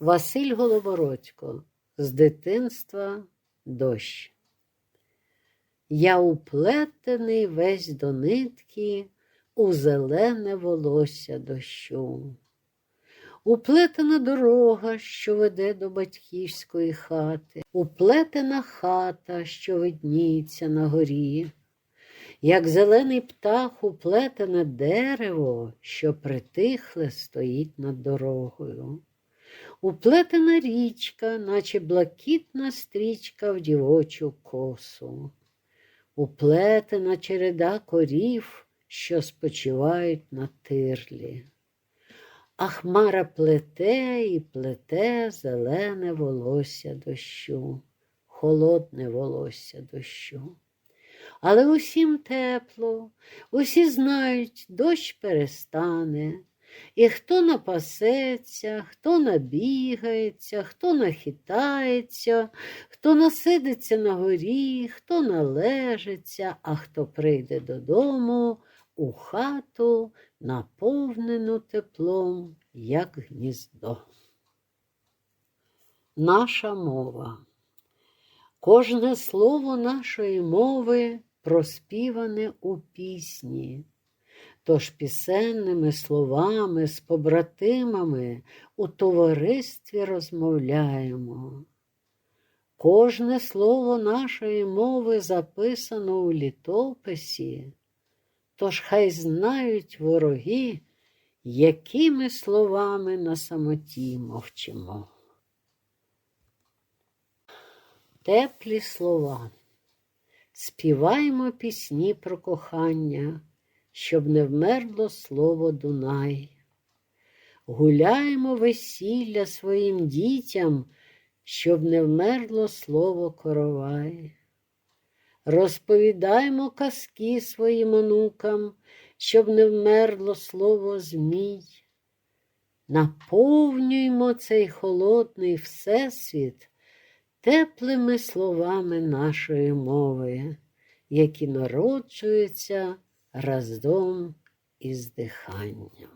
Василь Голобородько з дитинства дощ. Я уплетений весь до нитки у зелене волосся дощу. Уплетена дорога, що веде до батьківської хати, уплетена хата, що видніється на горі, як зелений птах уплетене дерево, що притихле стоїть над дорогою. Уплетена річка, наче блакитна стрічка в дівочу косу, уплетена череда корів, що спочивають на тирлі. А хмара плете і плете зелене волосся дощу, холодне волосся дощу. Але усім тепло, усі знають, дощ перестане, і хто напасеться, хто набігається, хто нахитається, хто насидиться на горі, хто належиться, а хто прийде додому у хату, наповнену теплом, як гніздо. Наша мова. Кожне слово нашої мови проспіване у пісні. Тож пісенними словами з побратимами у товаристві розмовляємо. Кожне слово нашої мови записано у літописі, тож хай знають вороги, якими словами на самоті мовчимо. Теплі слова. Співаймо пісні про кохання, щоб не вмерло слово Дунай. Гуляємо весілля своїм дітям, щоб не вмерло слово коровай. Розповідаймо казки своїм онукам, щоб не вмерло слово Змій. Наповнюймо цей холодний всесвіт теплими словами нашої мови, які народжуються разом із диханням.